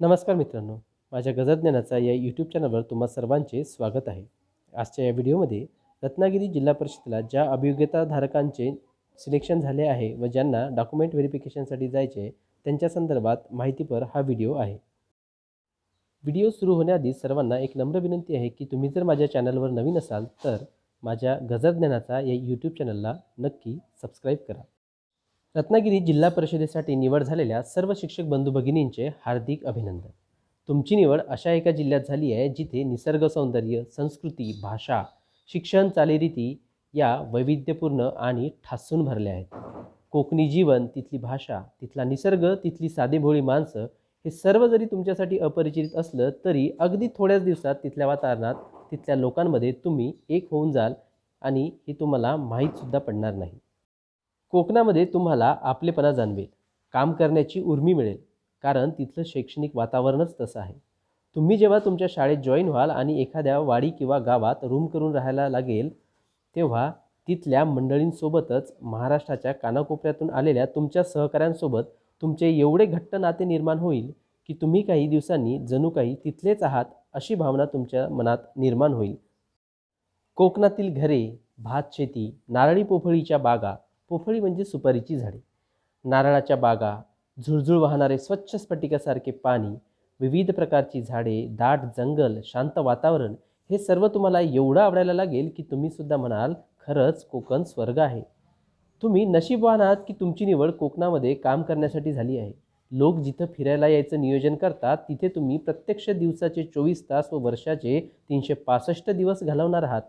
नमस्कार मित्रांनो माझ्या गजरज्ञानाचा या यूट्यूब चॅनलवर तुम्हा सर्वांचे स्वागत आहे. आजच्या या व्हिडिओमध्ये रत्नागिरी जिल्हा परिषदेला ज्या अभियोग्यताधारकांचे सिलेक्शन झाले आहे व ज्यांना डॉक्युमेंट व्हेरिफिकेशनसाठी जायचे त्यांच्या संदर्भात माहितीपर हा व्हिडिओ आहे. व्हिडिओ सुरू होण्याआधी सर्वांना एक नम्र विनंती आहे की तुम्ही जर माझ्या चॅनलवर नवीन असाल तर माझ्या गजरज्ञानाचा या यूट्यूब चॅनलला नक्की सबस्क्राईब करा. रत्नागिरी जिल्हा परिषदेसाठी निवड झालेल्या सर्व शिक्षक बंधू भगिनींचे हार्दिक अभिनंदन. तुमची निवड अशा एका जिल्ह्यात झाली आहे जिथे निसर्ग सौंदर्य संस्कृती भाषा शिक्षण चालीरीती या वैविध्यपूर्ण आणि ठासून भरल्या आहेत. कोकणी जीवन तिथली भाषा तिथला निसर्ग तिथली साधेभोळी माणसं हे सर्व जरी तुमच्यासाठी अपरिचित असलं तरी अगदी थोड्याच दिवसात तिथल्या वातावरणात तिथल्या लोकांमध्ये तुम्ही एक होऊन जाल आणि हे तुम्हाला माहीतसुद्धा पडणार नाही. कोकणामध्ये तुम्हाला आपलेपणा जाणवेल. काम करण्याची उर्मी मिळेल. कारण तिथलं शैक्षणिक वातावरणच तसं आहे. तुम्ही जेव्हा तुमच्या शाळेत जॉईन व्हाल आणि एखाद्या वाडी किंवा गावात रूम करून राहायला लागेल तेव्हा तिथल्या मंडळींसोबतच महाराष्ट्राच्या कानाकोपऱ्यातून आलेल्या तुमच्या सहकाऱ्यांसोबत तुमचे एवढे घट्ट नाते निर्माण होईल की तुम्ही काही दिवसांनी जणू काही तिथलेच आहात अशी भावना तुमच्या मनात निर्माण होईल. कोकणातील घरे भात शेती नारळी पोफळीच्या बागा पोफळी म्हणजे सुपारीची झाडे. नारळाच्या बागा झुळझुळ वाहणारे स्वच्छ स्फटिकासारखे पाणी विविध प्रकारची झाडे दाट जंगल शांत वातावरण हे सर्व तुम्हाला एवढं आवडायला लागेल की तुम्ही सुद्धा म्हणाल खरंच कोकण स्वर्ग आहे. तुम्ही नशीबवान आहात की तुमची निवड कोकणामध्ये काम करण्यासाठी झाली आहे. लोक जिथं फिरायला यायचं नियोजन करतात तिथे तुम्ही प्रत्यक्ष दिवसाचे चोवीस तास व वर्षाचे तीनशे पासष्ट दिवस घालवणार आहात.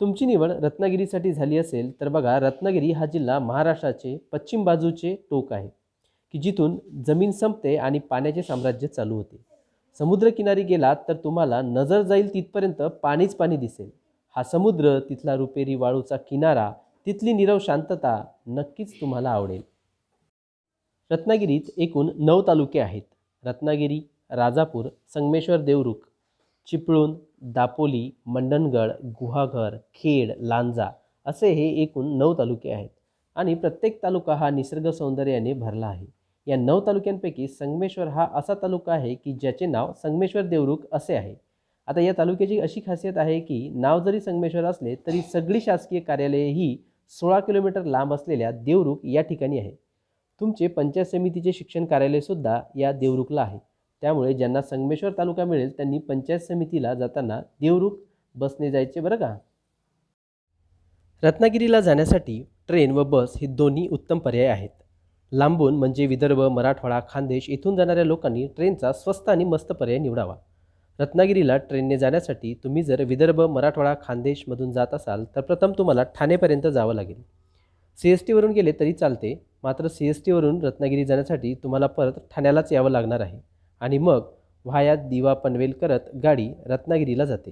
तुमची निवड रत्नागिरीसाठी झाली असेल तर बघा रत्नागिरी हा जिल्हा महाराष्ट्राचे पश्चिम बाजूचे टोक आहे की जिथून जमीन संपते आणि पाण्याचे साम्राज्य चालू होते. समुद्रकिनारी गेलात तर तुम्हाला नजर जाईल तिथपर्यंत पाणीच पाणी दिसेल. हा समुद्र तिथला रुपेरी वाळूचा किनारा तिथली निरव शांतता नक्कीच तुम्हाला आवडेल. रत्नागिरीत एकूण नऊ तालुके आहेत. रत्नागिरी राजापूर संगमेश्वर देवरुख चिपळूण दापोली मंडणगड गुहागर खेड लांजा असे हे एकूण नऊ तालुके आहेत आणि प्रत्येक तालुका हा निसर्ग सौंदर्याने भरला आहे. या नऊ तालुक्यांपैकी संगमेश्वर हा असा तालुका आहे की ज्याचे नाव संगमेश्वर देवरुख असे आहे. आता या तालुक्याची अशी खासियत आहे की नाव जरी संगमेश्वर असले तरी सगळी शासकीय कार्यालये ही सोळा किलोमीटर लांब असलेल्या देवरुख या ठिकाणी आहे. तुमचे पंचायत समितीचे शिक्षण कार्यालयसुद्धा या देवरुखला आहे. त्यामुळे ज्यांना संगमेश्वर तालुका मिळेल त्यांनी पंचायत समितीला जाताना देवरुख बसने जायचे बरं का? रत्नागिरीला जाण्यासाठी ट्रेन व बस हे दोन्ही उत्तम पर्याय आहेत. लांबून म्हणजे विदर्भ मराठवाडा खानदेश इथून जाणाऱ्या लोकांनी ट्रेनचा स्वस्त आणि मस्त पर्याय निवडावा. रत्नागिरीला ट्रेनने जाण्यासाठी तुम्ही जर विदर्भ मराठवाडा खानदेशमधून जात असाल तर प्रथम तुम्हाला ठाणेपर्यंत जावं लागेल. सी एस टीवरून गेले तरी चालते मात्र सी एस टीवरून रत्नागिरी जाण्यासाठी तुम्हाला परत ठाण्यालाच यावं लागणार आहे. आणि मग व्हाया दिवा पनवेल करत गाडी रत्नागिरीला जाते.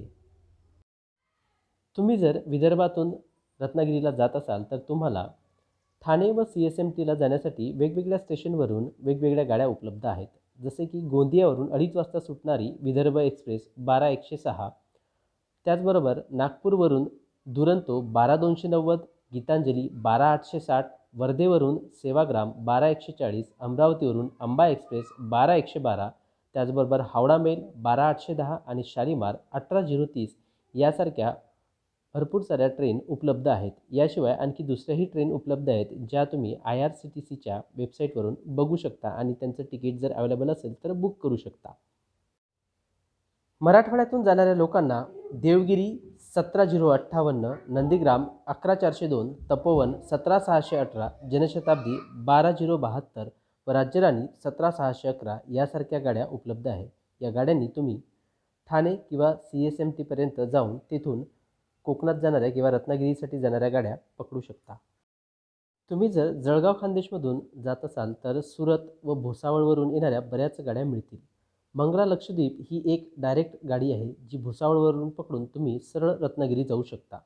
तुम्ही जर विदर्भातून रत्नागिरीला जात असाल तर तुम्हाला ठाणे व सी एस एम टीला जाण्यासाठी वेगवेगळ्या स्टेशनवरून वेगवेगळ्या गाड्या उपलब्ध आहेत. जसे की गोंदियावरून अडीच वाजता सुटणारी विदर्भ एक्सप्रेस बारा एकशे सहा त्याचबरोबर नागपूरवरून दुरंतो बारा दोनशे नव्वद गीतांजली बारा आठशे साठ वर्धेवरून सेवाग्राम बारा एकशे चाळीस अमरावतीवरून अंबा एक्सप्रेस बारा एकशे बारा त्याचबरोबर हावडा मेल बारा आठशे दहा आणि शालिमार अठरा झिरो तीस यासारख्या भरपूर साऱ्या ट्रेन उपलब्ध आहेत. याशिवाय आणखी दुसऱ्याही ट्रेन उपलब्ध आहेत ज्या तुम्ही आय आर सी टी सीच्या वेबसाईटवरून बघू शकता आणि त्यांचं तिकीट जर अवेलेबल असेल तर बुक करू शकता. मराठवाड्यातून जाणाऱ्या लोकांना देवगिरी सतरा झिरो अठ्ठावन्न नंदीग्राम अकरा चारशे दोन तपोवन सतरा सहाशे अठरा जनशताब्दी बारा झिरो बहात्तर व राज्यराणी सतरा सहाशे अकरा यासारख्या गाड्या उपलब्ध आहे. या गाड्यांनी तुम्ही ठाणे किंवा सी एस एम टीपर्यंत जाऊन तेथून कोकणात जाणाऱ्या किंवा रत्नागिरीसाठी जाणाऱ्या गाड्या पकडू शकता. तुम्ही जर जळगाव खानदेशमधून जात असाल तर सुरत व भुसावळवरून येणाऱ्या बऱ्याच गाड्या मिळतील. मंगळा लक्षद्वीप ही एक डायरेक्ट गाडी आहे जी भुसावळवरून पकडून तुम्ही सरळ रत्नागिरी जाऊ शकता.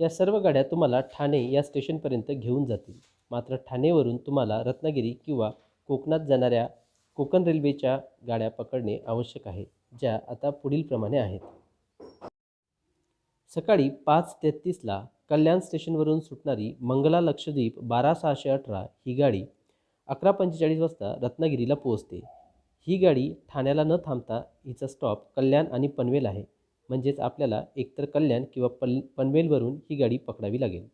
या सर्व गाड्या तुम्हाला ठाणे या स्टेशनपर्यंत घेऊन जातील. मात्र ठाणेवरून तुम्हाला रत्नागिरी किंवा कोकणात जाणाऱ्या कोकण रेल्वेच्या गाड्या पकडणे आवश्यक आहे ज्या आता पुढीलप्रमाणे आहेत. सकाळी पाच तेहतीसला कल्याण स्टेशनवरून सुटणारी मंगला लक्षद्वीप बारा सहाशे अठरा ही गाडी अकरा पंचेचाळीस वाजता रत्नागिरीला पोहोचते. ही गाडी ठाण्याला न थांबता हिचा स्टॉप कल्याण आणि पनवेल आहे. म्हणजेच आपल्याला एकतर कल्याण किंवा पल पनवेलवरून ही गाडी पकडावी लागेल.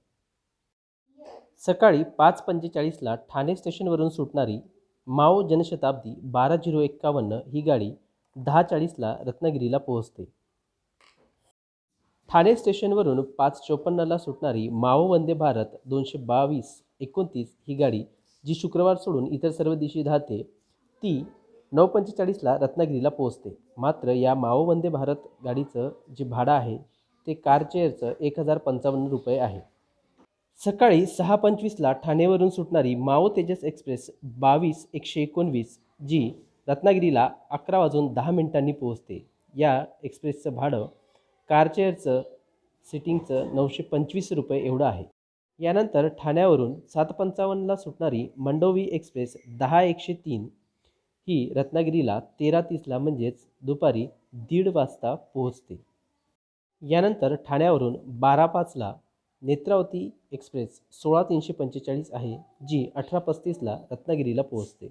सकाळी पाच पंचेचाळीसला ठाणे स्टेशनवरून सुटणारी माओ जनशताब्दी बारा झिरो एक्कावन्न ही गाडी दहा चाळीसला रत्नागिरीला पोहोचते. ठाणे स्टेशनवरून पाच चोपन्नला सुटणारी माओ वंदे भारत दोनशे बावीस एकोणतीस ही गाडी जी शुक्रवार सोडून इतर सर्व दिवशी धावते ती नऊ पंचेचाळीसला रत्नागिरीला पोहोचते. मात्र या माओ वंदे भारत गाडीचं जे भाडं आहे ते कार चेअरचं एक हजार पंचावन्न रुपये आहे. सकाळी सहा पंचवीसला ठाणेवरून सुटणारी माओ तेजस एक्सप्रेस बावीस एकशे एकोणवीस जी रत्नागिरीला अकरा वाजून दहा मिनिटांनी पोहोचते. या एक्सप्रेसचं भाडं कार चेअरचं सिटिंगचं नऊशे पंचवीस रुपये एवढं आहे. यानंतर ठाण्यावरून सात पंचावन्नला सुटणारी मंडोवी एक्सप्रेस दहा एकशे तीन ही रत्नागिरीला तेरा तीसला म्हणजेच दुपारी दीड वाजता पोहोचते. यानंतर ठाण्यावरून बारा पाचला नेत्रावती एक्सप्रेस सोळा तीनशे पंचेचाळीस आहे जी अठरा पस्तीसला रत्नागिरीला पोहोचते.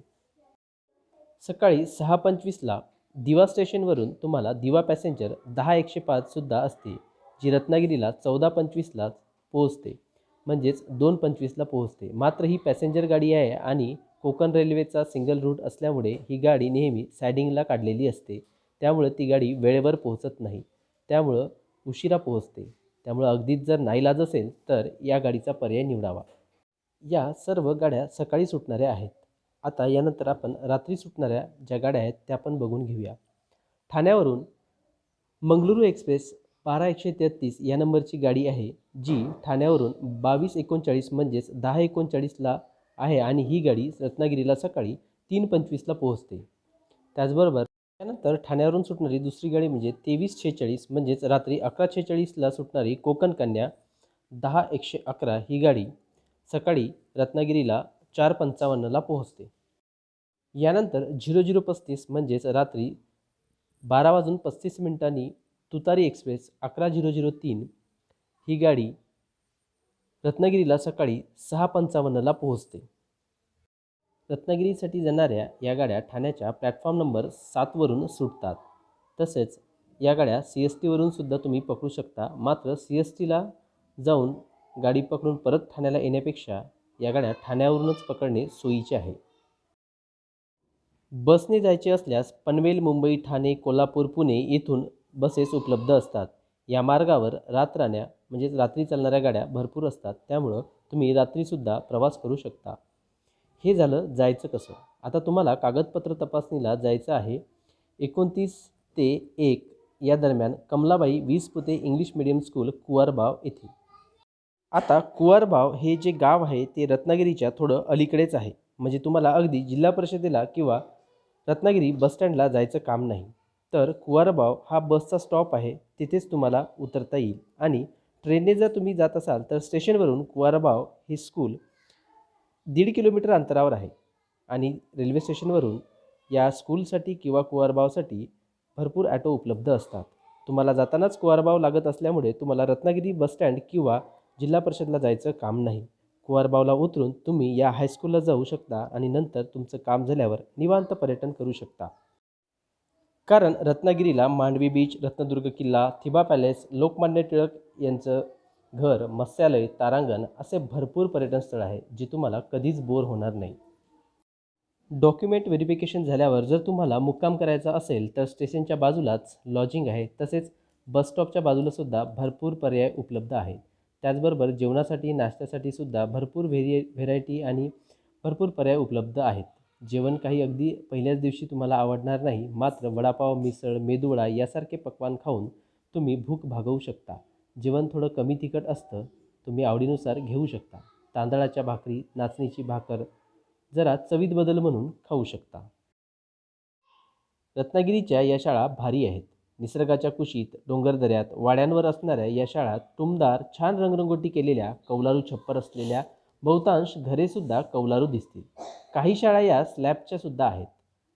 सकाळी सहा पंचवीसला दिवा स्टेशनवरून तुम्हाला दिवा पॅसेंजर दहा एकशे पाचसुद्धा असते जी रत्नागिरीला चौदा पंचवीसलाच पोहोचते. म्हणजेच दोन पंचवीसला पोहोचते. मात्र ही पॅसेंजर गाडी आहे आणि कोकण रेल्वेचा सिंगल रूट असल्यामुळे ही गाडी नेहमी सॅडिंगला काढलेली असते. त्यामुळं ती गाडी वेळेवर पोहोचत नाही. त्यामुळं उशिरा पोहोचते. त्यामुळं अगदीच जर नाईलाज असेल तर या गाडीचा पर्याय निवडावा. या सर्व गाड्या सकाळी सुटणाऱ्या आहेत. आता यानंतर आपण रात्री सुटणाऱ्या ज्या गाड्या आहेत त्या पण बघून घेऊया. ठाण्यावरून मंगळुरू एक्सप्रेस बारा एकशे तेहतीस या नंबरची गाडी आहे जी ठाण्यावरून बावीस एकोणचाळीस म्हणजेच दहा एकोणचाळीसला आहे आणि ही गाडी रत्नागिरीला सकाळी तीन पंचवीसला पोहोचते. त्याचबरोबर त्यानंतर ठाण्यावरून सुटणारी दुसरी गाडी म्हणजे तेवीस छेचाळीस म्हणजेच रात्री अकरा छेचाळीसला सुटणारी कोकण कन्या दहा एकशे अकरा ही गाडी सकाळी रत्नागिरीला चार पंचावन्नला पोहोचते. यानंतर झिरो झिरो पस्तीस म्हणजेच रात्री बारा वाजून पस्तीस मिनिटांनी तुतारी एक्सप्रेस अकरा झिरो झिरो तीन ही गाडी रत्नागिरीला सकाळी सहा पंचावन्नला पोहोचते. रत्नागिरीसाठी जाणाऱ्या या गाड्या ठाण्याच्या प्लॅटफॉर्म नंबर सातवरून सुटतात. तसेच या गाड्या सी एस टीवरून सुद्धा तुम्ही पकडू शकता. मात्र सी एस टीला जाऊन गाडी पकडून परत ठाण्याला येण्यापेक्षा या गाड्या ठाण्यावरूनच पकडणे सोयीचे आहे. बसने जायचे असल्यास पनवेल मुंबई ठाणे कोल्हापूर पुणे येथून बसेस उपलब्ध असतात. या मार्गावर रातराण्या म्हणजेच रात्री चालणाऱ्या गाड्या भरपूर असतात त्यामुळं तुम्ही रात्रीसुद्धा प्रवास करू शकता. हे झालं जायचं कसं? आता तुम्हाला कागदपत्र तपासणीला जायचं आहे. एकोणतीस ते एक या दरम्यान कमलाबाई वीस पुते इंग्लिश मिडियम स्कूल कुवारबाव येथे. आता कुवारबाव हे जे गाव आहे ते रत्नागिरीच्या थोडं अलीकडेच आहे. म्हणजे तुम्हाला अगदी जिल्हा परिषदेला किंवा रत्नागिरी बसस्टँडला जायचं काम नाही. तर कुवारबाव हा बसचा स्टॉप आहे तिथेच तुम्हाला उतरता येईल. आणि ट्रेनने जर तुम्ही जात असाल तर स्टेशनवरून कुवारबाव हे स्कूल दीड किलोमीटर अंतरावर आहे. आणि रेल्वे स्टेशनवरून या स्कूलसाठी किंवा कुवारबावसाठी भरपूर ॲटो उपलब्ध असतात. तुम्हाला जातानाच कुवारबाव लागत असल्यामुळे तुम्हाला रत्नागिरी बसस्टँड किंवा जिल्हा परिषदला जायचं काम नाही. कुवारबावला उतरून तुम्ही या हायस्कूलला जाऊ शकता आणि नंतर तुमचं काम झाल्यावर निवांत पर्यटन करू शकता. कारण रत्नागिरीला मांडवी बीच रत्नदुर्ग किल्ला थिबा पॅलेस लोकमान्य टिळक यांचं घर मत्स्यालय तारांगण असे भरपूर पर्यटन स्थळ आहे जे तुम्हाला कधीच बोर होणार नाही. डॉक्युमेंट व्हेरिफिकेशन झाल्यावर जर तुम्हाला मुक्काम करायचा असेल तर स्टेशनच्या बाजूलाच लॉजिंग आहे तसेच बसस्टॉपच्या बाजूलासुद्धा भरपूर पर्याय उपलब्ध आहेत त्याचबरोबर जेवणासाठी नाश्त्यासाठी सुद्धा भरपूर व्हेरी व्हेरायटी आणि भरपूर पर्याय उपलब्ध आहेत. जेवण काही अगदी पहिल्याच दिवशी तुम्हाला आवडणार नाही मात्र वडापाव मिसळ मेदूवडा यासारखे पक्वान खाऊन तुम्ही भूक भागवू शकता. जेवण थोडं कमी तिखट असतं तुम्ही आवडीनुसार घेऊ शकता. तांदळाच्या भाकरी नाचणीची भाकर जरा चवीत बदल म्हणून खाऊ शकता. रत्नागिरीच्या या शाळा भारी आहेत. निसर्गाच्या कुशीत डोंगरदऱ्यात वाड्यांवर असणाऱ्या या शाळा टुमदार छान रंगरंगोटी केलेल्या कौलारू छप्पर असलेल्या बहुतांश घरेसुद्धा कौलारू दिसतील. काही शाळा या स्लॅबच्या सुद्धा आहेत.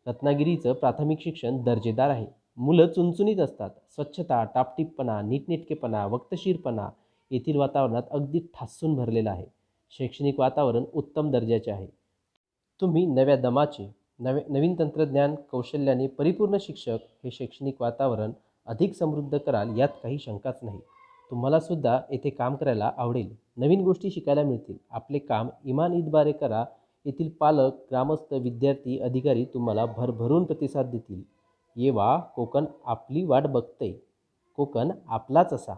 रत्नागिरीचं प्राथमिक शिक्षण दर्जेदार आहे. मुलं चुणचुणीत असतात. स्वच्छता टापटीपपणा नीटनेटकेपणा वक्तशीरपणा येथील वातावरणात अगदी ठासून भरलेलं आहे. शैक्षणिक वातावरण उत्तम दर्जाचे आहे. तुम्ही नव्या दमाचे नवे नवीन तंत्रज्ञान कौशल्याने परिपूर्ण शिक्षक हे शैक्षणिक वातावरण अधिक समृद्ध कराल यात काही शंकाच नाही. तुम्हाला सुद्धा येथे काम करायला आवडेल. नवीन गोष्टी शिकायला मिळतील. आपले काम इमान ईदद्वारे करा. येथील पालक ग्रामस्थ विद्यार्थी अधिकारी तुम्हाला भरभरून प्रतिसाद देतील. येवा कोकण आपली वाट बघते कोकण आपलाच असा.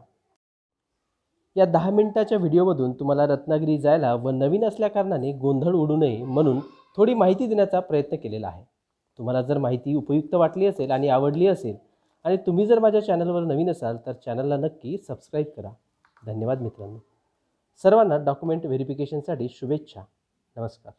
या दहा मिनिटाच्या व्हिडिओमधून तुम्हाला रत्नागिरी जायला व नवीन असल्याकारणाने गोंधळ उडू नये म्हणून थोडी माहिती देण्याचा प्रयत्न केलेला आहे. तुम्हाला जर माहिती उपयुक्त वाटली असेल आणि आवडली असेल आणि तुम्ही जर माझ्या चॅनलवर नवीन असाल तर चॅनलला नक्की सबस्क्राईब करा. धन्यवाद मित्रांनो. सर्वांना डॉक्युमेंट व्हेरिफिकेशनसाठी शुभेच्छा. नमस्कार.